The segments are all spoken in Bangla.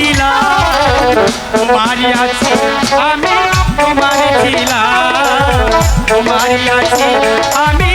দিলাম। মারিয়াছি আমি তোমার ছিলাম। মারিয়াছি আমি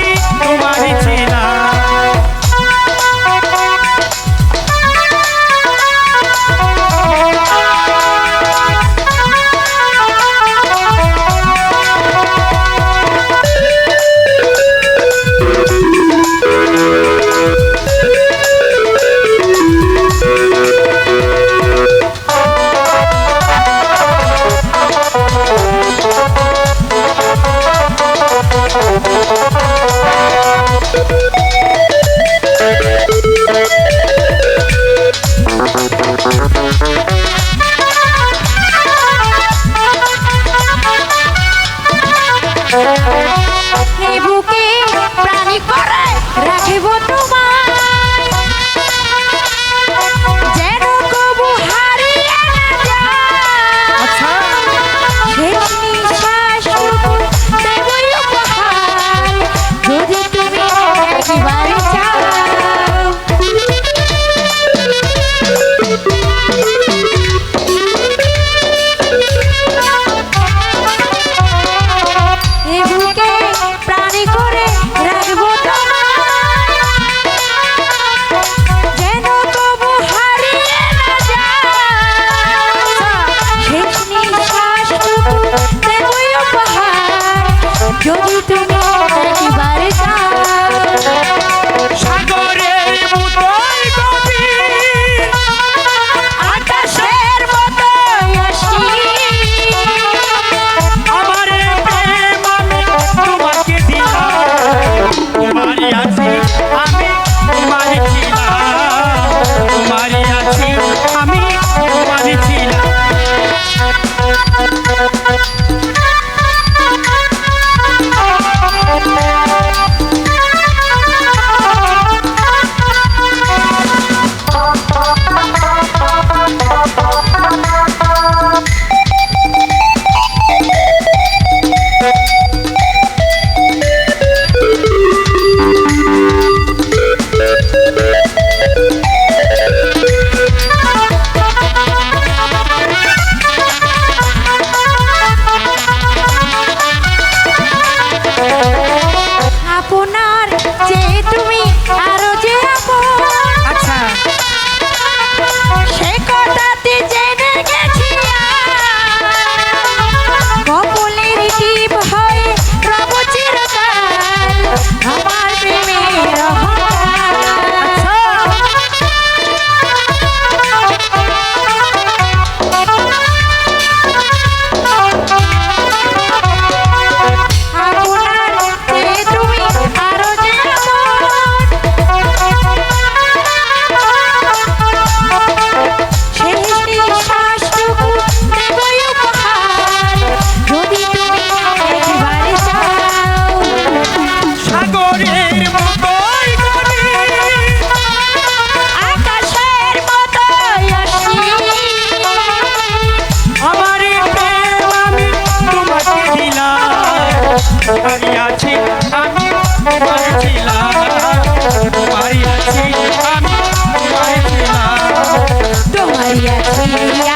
হারিয়াছি আমি মারিছিলাম মারিয়াছি আমি মারিছিলাম তোমারিয়াছি